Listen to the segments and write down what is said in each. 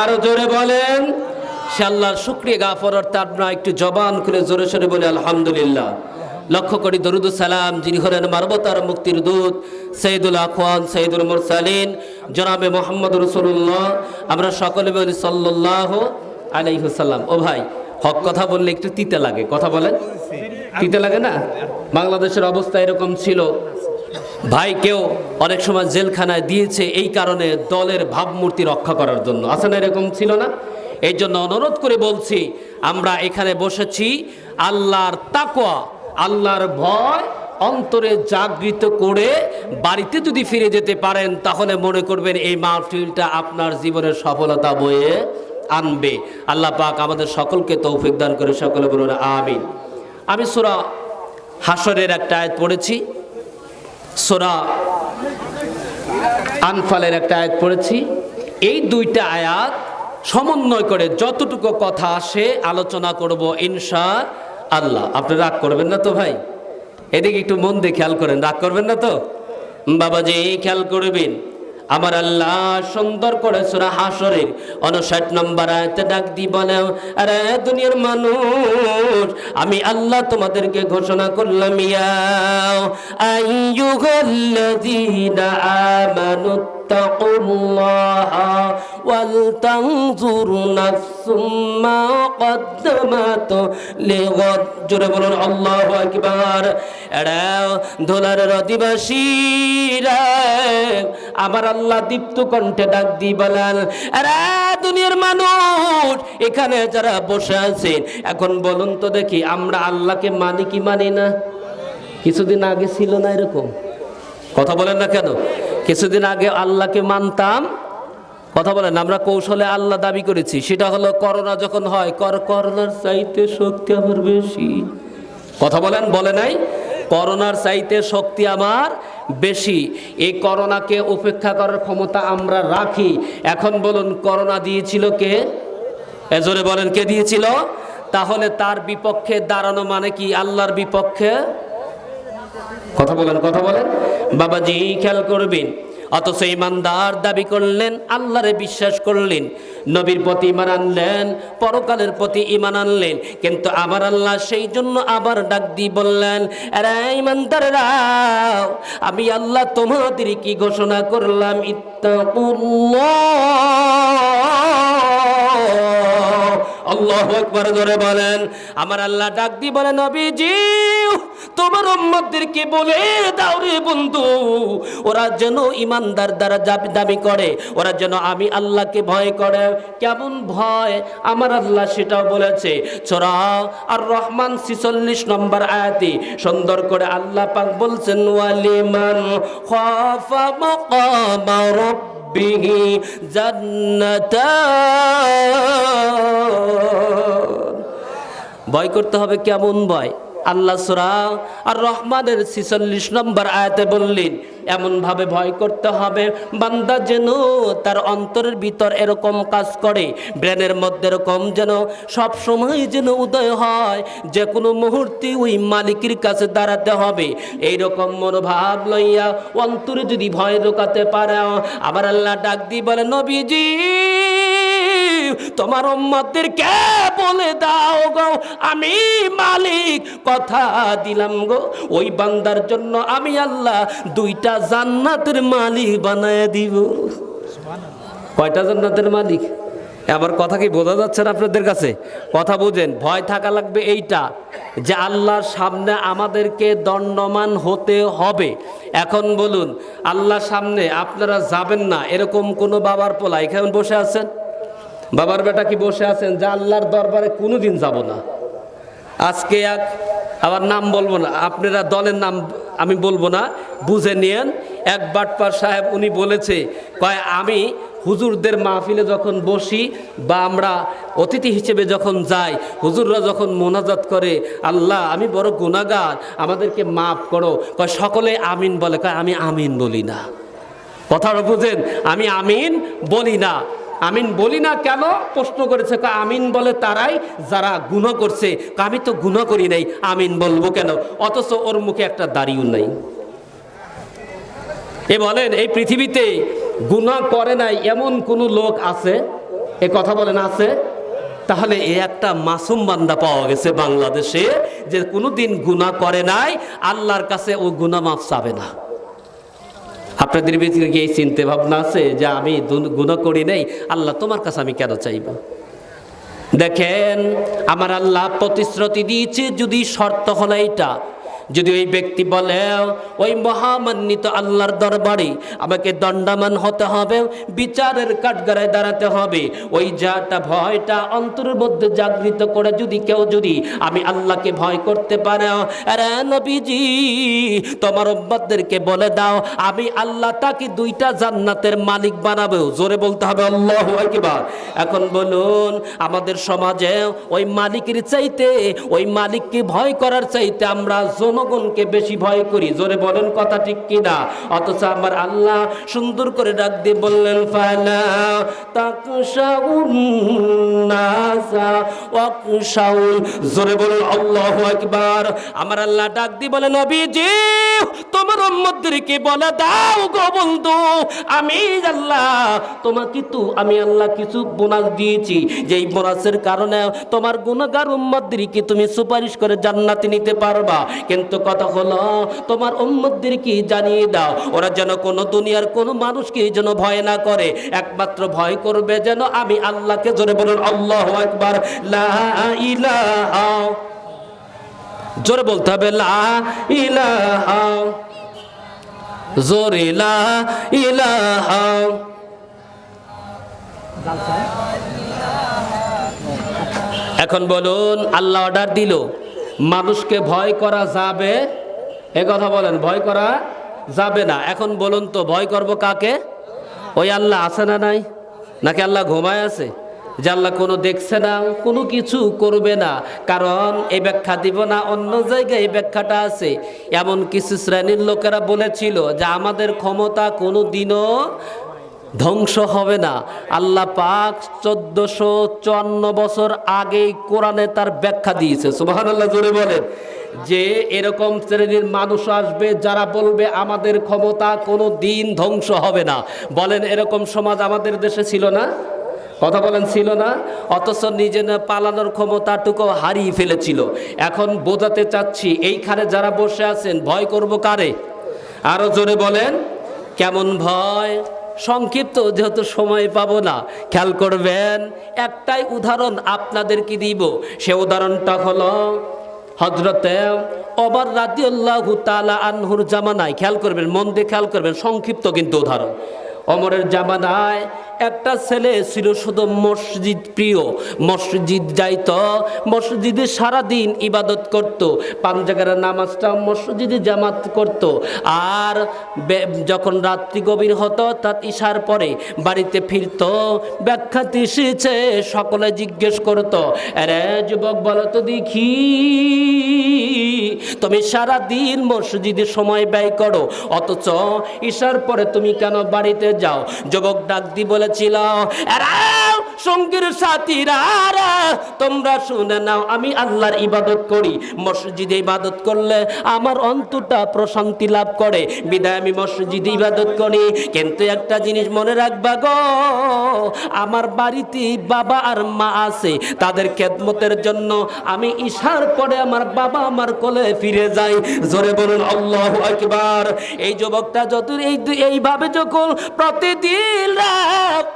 আরও জোরে বলেন সে আল্লাহর শুক্রিয়া গাফর অর্থাৎ আপনারা একটু জবান করে জোরে সরে বলে, আলহামদুলিল্লাহ। লক্ষ্য করি দরুদ সালাম, যিনি হলেন মানবতার মুক্তির দূত, সৈয়দুল আখওয়ান সৈয়দুল মুরসালিন, জনাবে মোহাম্মদ রসুল্লাহ আমরা সকলে বলি সাল্লাহ আলাইহুসাল্লাম ও ভাই, হক কথা বললে একটু তিতে লাগে, কথা বলেন। তিতে লাগে না? বাংলাদেশের অবস্থা এরকম ছিল। ভাইকেও অনেক সময় জেলখানায় দিয়েছে এই কারণে দলের ভাবমূর্তি রক্ষা করার জন্য। আছে না এরকম ছিল না? এই জন্য অনুরোধ করে বলছি, আমরা এখানে বসেছি আল্লাহর তাকোয়া আল্লাহর ভয় অন্তরে জাগৃত করে বাড়িতে যদি ফিরে যেতে পারেন, তাহলে মনে করবেন এই মাহফিলটা আপনার জীবনের সফলতা বয়ে আনবে। আল্লাহ পাক আমাদের সকলকে তৌফিক দান করে সকলে বলুন, আমিন। আমি সুরা হাসরের একটা আয়াত পড়েছি। সোরা আনফালের একটা আয়াত পড়েছি। এই দুইটা আয়াত সমন্বয় করে যতটুকু কথা আসে আলোচনা করব ইনশা আল্লাহ আপনি রাগ করবেন না তো ভাই? এদিকে একটু মন দিয়ে খেয়াল করেন। রাগ করবেন না তো? বাবা যে এই খেয়াল করবেন। আমার আল্লাহ সুন্দর করে সুরা হাসরের অনষাট নম্বর আয়তে ডাক দি বলে, আরে দুনিয়ার মানুষ, আমি আল্লাহ তোমাদেরকে ঘোষণা করলাম ইয়া আইয়ুহাল্লাযীনা আমানু তাকুল্লাহা ওয়াল তানজুর নাফসুম মা কদ্দামাত লিগাদ জোরে বলুন, আল্লাহু আকবার। এরা ধোলার অধিবাসীরা আমার আল্লাহ দীপ্ত কণ্ঠে ডাক দি বলেন এরা দুনিয়ার মানুষ, এখানে যারা বসে আছেন এখন বলুন তো দেখি, আমরা আল্লাহকে মানি কি মানি না? কিছুদিন আগে ছিল না এরকম। কথা বলেন না কেন? কিছুদিন আগে আল্লাহকে মানতাম। কথা বলেন, আমরা কৌশলে আল্লাহ দাবি করেছি। সেটা হলো করোনা যখন হয়, কর, করোনার চাইতে শক্তি আমার বেশি। কথা বলেন, বলে নাই? করোনার চাইতে শক্তি আমার বেশি। এই করোনাকে উপেক্ষা করার ক্ষমতা আমরা রাখি। এখন বলুন, করোনা দিয়েছিল কে? এজোরে বলেন, কে দিয়েছিল? তাহলে তার বিপক্ষে দাঁড়ানো মানে কি? আল্লাহর বিপক্ষে কথা বলেন কথা বলেন। বাবাজি খেয়াল করবেন, অথচ ইমানদার দাবি করলেন, আল্লাহরে বিশ্বাস করলেন, নবীর প্রতি ইমান আনলেন, পরকালের প্রতি ইমান আনলেন, কিন্তু আবার আল্লাহ সেই জন্য আবার ডাক দিয়ে বললেন এরা ইমানদাররা, আমি আল্লাহ তোমাদের কি ঘোষণা করলাম? আল্লাহ একবার ধরে বলেন। আমার আল্লাহ ডাক দি বলেন, নবীজি তোমার উম্মতদেরকে বলে দাও রে বন্ধু। ওরা যেন ইমানদার দ্বারা দাবি করে, ওরা যেন আমি আল্লাহকে ভয় করে। কেমন ভয়? আমার আল্লাহ সেটাও বলেছে। চোরা আর রহমান ছিচল্লিশ নম্বর আয়াতি সুন্দর করে আল্লাহ পাক বলছেন, ওয়ালিমান খাফা মাকামা রব্বিহি জান্নাতান। ভয় করতে হবে কেমন ভয়? আল্লাহ সুরা আর রহমানের ছিচল্লিশ নম্বর আয়াতে বললেন, এমনভাবে ভয় করতে হবে। বান্দা যেন তার অন্তরের ভিতর এরকম কাজ করে, ব্রেনের মধ্যে এরকম যেন সব সময় যেন উদয় হয়। যে কোনো মুহূর্তে ওই মালিকের কাছে দাঁড়াতে হবে। এই রকম মনোভাব লইয়া অন্তরে যদি ভয় ঢোকাতে পারে আবার আল্লাহ ডাক দিয়ে বলে, নবীজি তোমার উম্মতদের কে বলে দাও গো? আমি মালিক। কথা দিলাম গো। ওই বান্দার জন্য আমি আল্লাহ দুইটা জান্নাতের মালিক বানায় দিব। কয়টা জান্নাতের মালিক? আবার কথা কি বোঝা যাচ্ছে না আপনাদের কাছে? কথা বুঝেন, ভয় থাকা লাগবে এইটা যে আল্লাহর সামনে আমাদেরকে দণ্ডমান হতে হবে। এখন বলুন, আল্লাহর সামনে আপনারা যাবেন না, এরকম কোনো বাবার পোলা এখানে বসে আছেন? বাবার বেটা কি বসে আছেন? যে আল্লাহর দরবারে কোনো দিন যাব না। আজকে এক আবার নাম বলব না, আপনারা দলের নাম আমি বলব না, বুঝে নিয়েন। এক বাটপার সাহেব উনি বলেছে, কয়, আমি হুজুরদের মাহফিলে যখন বসি বা আমরা অতিথি হিসেবে যখন যাই, হুজুররা যখন মোনাজাত করে, আল্লাহ, আমি বড় গুণাগার আমাদেরকে মাফ করো। কয়, সকলে আমিন বলে। কয়, আমি আমিন বলি না। কথাটা বুঝেন, আমি আমিন বলি না। আমিন বলি না কেন? প্রশ্ন করেছে আমিন বলে তারাই যারা গুণ করছে। আমি তো গুণ করি নাই, আমিন বলব কেন? অথচ ওর মুখে একটা দাড়িও নাই। এ বলেন, এই পৃথিবীতে গুণা করে নাই এমন কোনো লোক আছে? এ কথা বলেন, আছে? তাহলে এ একটা মাসুম বান্দা পাওয়া গেছে বাংলাদেশে, যে কোনোদিন গুণা করে নাই, আল্লাহর কাছে ও গুণা মাফ চাবে না। আপনাদের ভিতরে কি এই চিন্তা ভাবনা আছে যে আমি গুণ করি নাই? আল্লাহ তোমার কাছে আমি কেন চাইব? দেখেন, আমার আল্লাহ প্রতিশ্রুতি দিয়েছে, যদি শর্ত হলো এইটা যদি ওই ব্যক্তি বলে, ওই মহামান্বিত আল্লাহর দরবারে আমাকে দণ্ডামান হতে হবে, বিচারের কাঠগড়ায় দাঁড়াতে হবে, ওই যাটা ভয়টা অন্তরের মধ্যে জাগৃত করে যদি কেউ যদি আমি আল্লাহকে ভয় করতে পারে নবীজি, তোমার অব্বাদদেরকে বলে দাও, আমি আল্লাহ তাকে দুইটা জান্নাতের মালিক বানাবো। জোরে বলতে হবে, আল্লাহ একবার এখন বলুন, আমাদের সমাজে ওই মালিকের চাইতে, ওই মালিককে ভয় করার চাইতে আমরা জনগণকে বেশি ভয় করি। জোরে বলেন কথা ঠিক কিনা? অথচ আমার আল্লাহ সুন্দর করে ডাক দিয়ে বললেন, ফালা জোরে বলুন, আল্লাহ একবার আমার আল্লাহ ডাক দিয়ে বলেন, নবীজি তোমার বলে দাও গো বন্ধু, আমি আল্লাহ, তোমাকে তো আমি আল্লাহ কিছু বোনাস দিয়েছি। যেই বোনাসের কারণে তোমার গুণগার উম্মতদেরকে তুমি সুপারিশ করে জান্নাতে নিতে পারবা। কিন্তু কথা হলো, তোমার উম্মতদেরকে জানিয়ে দাও, ওরা যেন কোনো দুনিয়ার কোনো মানুষকে যেন ভয় না করে। একমাত্র ভয় করবে যেন আমি আল্লাহকে জোরে বলুন, আল্লাহ একবার লা ইলাহা। জোরে বলতে হবে, লা ইলাহা। জোরে লা ইলাহা। এখন বলুন, আল্লাহ অর্ডার দিল, মানুষকে ভয় করা যাবে? এ কথা বলেন, ভয় করা যাবে না। এখন বলুন তো, ভয় করব কাকে? ওই আল্লাহ আছে না নাই? নাকি আল্লাহ ঘুমায় আছে? যে আল্লাহ কোনো দেখছে না, কোনো কিছু করবে না। কারণ এই ব্যাখ্যা দিব না, অন্য জায়গায় এই ব্যাখ্যাটা আছে। এমন কিছু শ্রেণির লোকেরা বলেছিল যে আমাদের ক্ষমতা কোনো দিনও ধ্বংস হবে না। আল্লাহ পাক চোদ্দশো চুয়ান্ন বছর আগেই কোরআনে তার ব্যাখ্যা দিয়েছে। সুবাহান আল্লাহ জোরে বলেন। যে এরকম শ্রেণির মানুষ আসবে, যারা বলবে আমাদের ক্ষমতা কোনো দিন ধ্বংস হবে না। বলেন এরকম সমাজ আমাদের দেশে ছিল না? কথা বলেন, ছিল না, অথচ নিজে পালানোর ক্ষমতাটুকু হারিয়ে ফেলেছিল। এখন বোঝাতে চাচ্ছি, এইখানে যারা বসে আছেন, ভয় করব কারে? আরও জোরে বলেন, কেমন ভয়? সংক্ষিপ্ত, যেহেতু সময় পাবো না, খেয়াল করবেন, একটাই উদাহরণ আপনাদেরকে দিব। সে উদাহরণটা হলো হজরতে অবার রাদিয়াল্লাহু তালা আনহুর জামানায়, খেয়াল করবেন, মন দিয়ে খেয়াল করবেন, সংক্ষিপ্ত কিন্তু উদাহরণ। অমরের জামানায় একটা ছেলে ছিল শুধু মসজিদ প্রিয়। মসজিদ যাইত, মসজিদে সারাদিন ইবাদত করত পাঁচ জায়গার নামাজটা মসজিদে জামাত করত। আর যখন রাত্রি গভীর হতো, তার ইশার পরে বাড়িতে ফিরত ব্যাখ্যাতে এসেছে সকলে জিজ্ঞেস করতো, আরে যুবক বলতো দেখি। তুমি সারা দিন মসজিদে সময় ব্যয় করো, অথচ ঈশার পরে তুমি কেন বাড়িতে যাও? যুবক ডাক দি বলেছিল সঙ্গীর সাথীরা তোমরা শুনে নাও, আমি আল্লাহর ইবাদত করি। মসজিদে ইবাদত করলে আমার অন্তরটা প্রশান্তি লাভ করে। বিদায় আমি মসজিদে ইবাদত করি। কিন্তু একটা জিনিস মনে রাখবা গো, আমার বাড়িতে বাবা আর মা আছে, তাদের খেদমতের জন্য আমি ঈশার পরে আমার বাবা আমার কোলে ফিরে যাই। জোরে বলুন, আল্লাহ আকবার। এই যুবকটা যত এই এইভাবে যখন প্রতিদিন রাত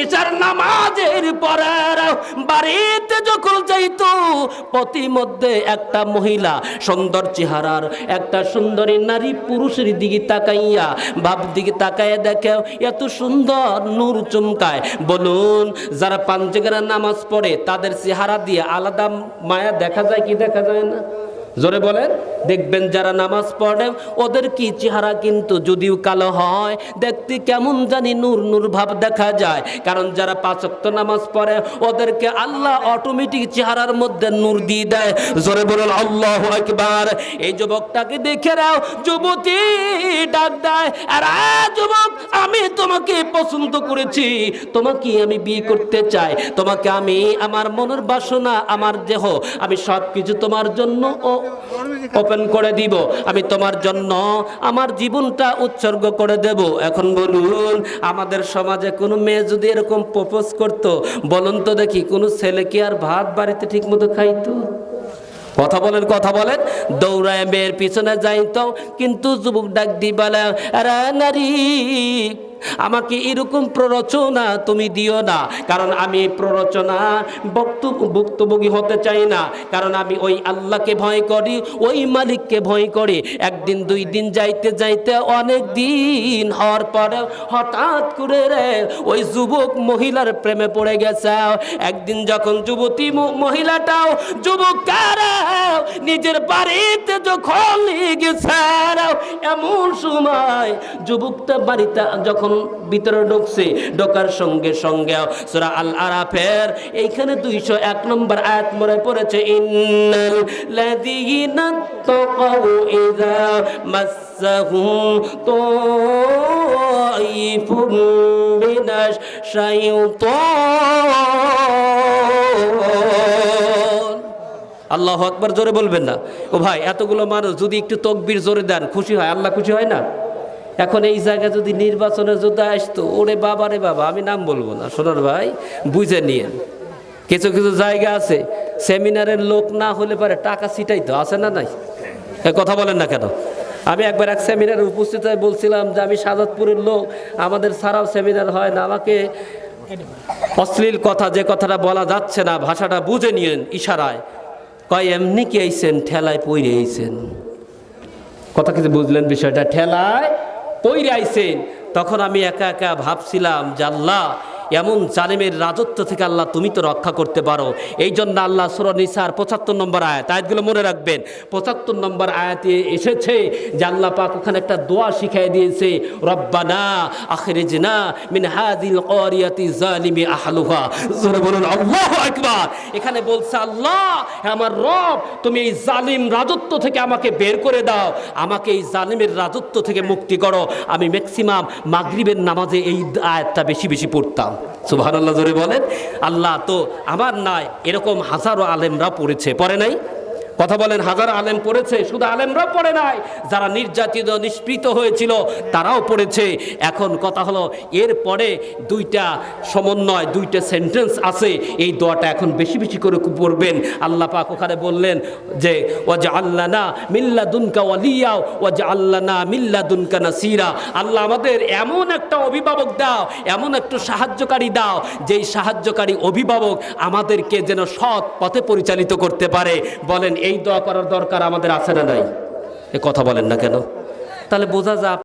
ঈশার নামাজের পরে বাড়িতে যখন যাইতো প্রতি মধ্যে একটা মহিলা সুন্দর চেহারার, একটা সুন্দরী নারী পুরুষের দিকে তাকাইয়া বাপ দিকে তাকাইয়া দেখে, এত সুন্দর নূর চমকায়। বলুন, যারা পাঞ্চেগারা নামাজ পড়ে, তাদের চেহারা দিয়ে আলাদা মায়া দেখা যায় কি দেখা যায় না? জোরে বলেন, দেখবেন যারা নামাজ পড়ে, ওদের কি চেহারা কিন্তু যদিও কালো হয়, দেখতে কেমন জানি নূর নূর ভাব দেখা যায়। কারণ যারা পাঁচক্ত নামাজ পড়ে, ওদেরকে আল্লাহ অটোমেটিক চেহারার মধ্যে নূর দিয়ে দেয়। জোরে বলুন, আল্লাহ একবার এই যুবকটাকে দেখে নাও, যুবতী ডাক দেয় আর যুবক, আমি তোমাকে পছন্দ করেছি। তোমাকে আমি বিয়ে করতে চাই। তোমাকে আমি, আমার মনের বাসনা, আমার দেহ, আমি সব কিছু তোমার জন্য ও ওপেন করে দিব। আমি তোমার জন্য আমার জীবনটা উৎসর্গ করে দেব। এখন বলুন, আমাদের সমাজে কোনো মেয়ে যদি এরকম প্রপোজ করতো, বলুন তো দেখি, কোনো ছেলে কি আর ভাত বাড়িতে ঠিক মতো খাইতো? কথা বলেন কথা বলেন। দৌড়ায় মেয়ের পিছনে যাইতো, কিন্তু যুবক ডাক দি বলে "আরে নারী আমাকে এরকম প্ররোচনা তুমি দিও না। কারণ আমি এই প্ররোচনা ভুক্তভোগী হতে চাই না। কারণ আমি ওই আল্লাহকে ভয় করি, ওই মালিককে ভয় করি। একদিন, দুই দিন যাইতে যাইতে, অনেক দিন হওয়ার পরে হঠাৎ করে রে ওই যুবক মহিলার প্রেমে পড়ে গেছে। একদিন যখন যুবতী মহিলাটাও, যুবক নিজের বাড়িতে যখন গেছে, এমন সময় যুবকটা বাড়িতে যখন ভিতরে ঢুকছে, ঢোকার সঙ্গে সঙ্গে সুরা আল আরাফের এইখানে দুইশো এক নম্বর আয়াত মনে পড়েছে আল্লাহ আকবার, জোরে বলবেন না। ও ভাই, এতগুলো মানুষ যদি একটু তকবির জোরে দেন, খুশি হয়? আল্লাহ খুশি হয় না? এখন এই জায়গায় যদি নির্বাচনে যদি আসতো, ওরে বাবা রে বাবা, আমি নাম বলব না। সোনার ভাই, বুঝে নিয়েন। কিছু কিছু জায়গা আছে, সেমিনারের লোক না হলে পারে টাকা সিটাই তো আছে না নাই? কথা বলেন না কেন? আমি একবার এক সেমিনারে উপস্থিত হয়ে বলছিলাম যে আমি সাজাদপুরের লোক, আমাদের ছাড়াও সেমিনার হয় না, আমাকে অশ্লীল কথা, যে কথাটা বলা যাচ্ছে না, ভাষাটা বুঝে নিয়েন ইশারায়। কয়, এমনি কি আইছেন? ঠেলায় পইরে আইছেন। কথা কিছু বুঝলেন বিষয়টা, ঠেলায় পইরে আইছেন তখন আমি একা একা ভাবছিলাম যে আল্লাহ এমন জালেমের রাজত্ব থেকে আল্লাহ তুমি তো রক্ষা করতে পারো। এই জন্য আল্লাহ সুর নিসার পঁচাত্তর নম্বর আয়াত, আয়াতগুলো মনে রাখবেন। পঁচাত্তর নম্বর আয়াতে এসেছে যে আল্লাহ পাক ওখানে একটা দোয়া শিখাই দিয়েছে, রব্বানা আখরিজনা মিন হাদিল করিয়াতি জালিমি আহলুহা। জোরে বলুন, আল্লাহু আকবার। এখানে বলছে, আল্লাহ আমার রব, তুমি এই জালিম রাজত্ব থেকে আমাকে বের করে দাও। আমাকে এই জালিমের রাজত্ব থেকে মুক্তি করো। আমি ম্যাক্সিমাম মাগরিবের নামাজে এই আয়াতটা বেশি বেশি পড়তাম। সুবহানাল্লাহ জোরে বলেন আল্লাহ তো আমার নাই এরকম হাজারো আলেমরা পড়েছে পরে নাই? কথা বলেন, হাজার আলেম পড়েছে, শুধু আলেমরাও পড়ে নাই, যারা নির্যাতিত, নিষ্পৃত হয়েছিল, তারাও পড়েছে। এখন কথা হলো এরপরে দুইটা সমন্বয়, দুইটা সেন্টেন্স আছে, এই দোয়াটা এখন বেশি বেশি করে পড়বেন। আল্লাহ পাক ওখানে বললেন যে ওয়াজা আল্লানা মিল্লা দুনকা ওয়ালিয়াও ওয়াজা আল্লানা মিল্লা দুনকা নাসিরা। আল্লাহ আমাদের এমন একটা অভিভাবক দাও, এমন একটু সাহায্যকারী দাও, যেই সাহায্যকারী অভিভাবক আমাদেরকে যেন সৎ পথে পরিচালিত করতে পারে। বলেন এই দোয়া করার দরকার আমাদের আছে না নাই? এ কথা বলেন না কেন? তাহলে বোঝা যা